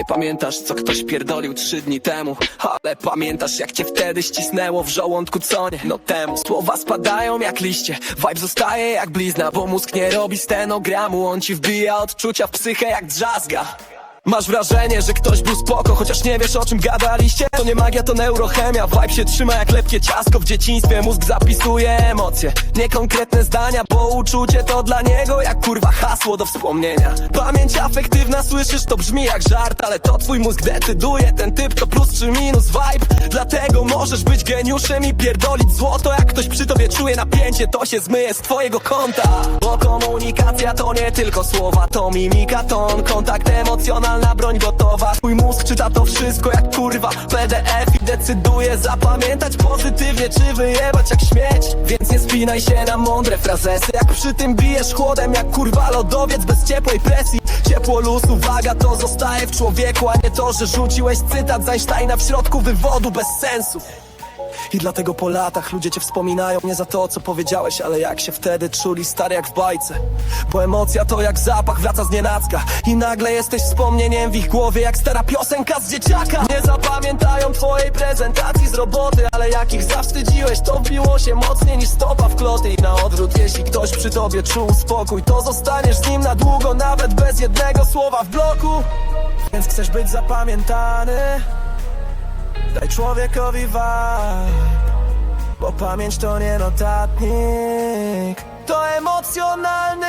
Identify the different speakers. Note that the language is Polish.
Speaker 1: Nie pamiętasz, co ktoś pierdolił trzy dni temu? Ale pamiętasz, jak cię wtedy ścisnęło w żołądku, co nie? No temu Słowa spadają jak liście. Vibe zostaje jak blizna Bo mózg nie robi stenogramu On ci wbija odczucia w psychę jak drzazga Masz wrażenie, że ktoś był spoko, chociaż nie wiesz o czym gadaliście? To nie magia, to neurochemia, vibe się trzyma jak lepkie ciasko. W dzieciństwie mózg zapisuje emocje, niekonkretne zdania Bo uczucie to dla niego jak kurwa hasło do wspomnienia. Pamięć afektywna, słyszysz, to brzmi jak żart Ale to twój mózg decyduje, ten typ to plus czy minus vibe. Dlatego możesz być geniuszem i pierdolić złoto. Jak ktoś przy tobie czuje napięcie, to się zmyje z twojego konta. Bo komunikacja to nie tylko słowa, to mimika, ton Kontakt emocjonalna, broń gotowa. Twój mózg czyta to wszystko jak kurwa PDF i decyduje zapamiętać pozytywnie czy wyjebać jak śmieć. Więc nie spinaj się na mądre frazesy. Jak przy tym bijesz chłodem jak kurwa lodowiec bez ciepłej presji. Ciepło luz, uwaga to zostaje w człowieku A nie to, że rzuciłeś cytat z Einsteina w środku wywodu bez sensu i dlatego po latach ludzie cię wspominają nie za to, co powiedziałeś, ale jak się wtedy czuli stary jak w bajce. Bo emocja to jak zapach wraca z nienacka i nagle jesteś wspomnieniem w ich głowie jak stara piosenka z dzieciaka. Nie zapamiętają twojej prezentacji z roboty, ale jak ich zawstydziłeś, to wbiło się mocniej niż stopa w kloty. I na odwrót, jeśli ktoś przy tobie czuł spokój, to zostaniesz z nim na długo, nawet bez jednego słowa w bloku. Więc chcesz być zapamiętany. Daj człowiekowi vibe Bo pamięć to nie notatnik. To emocjonalny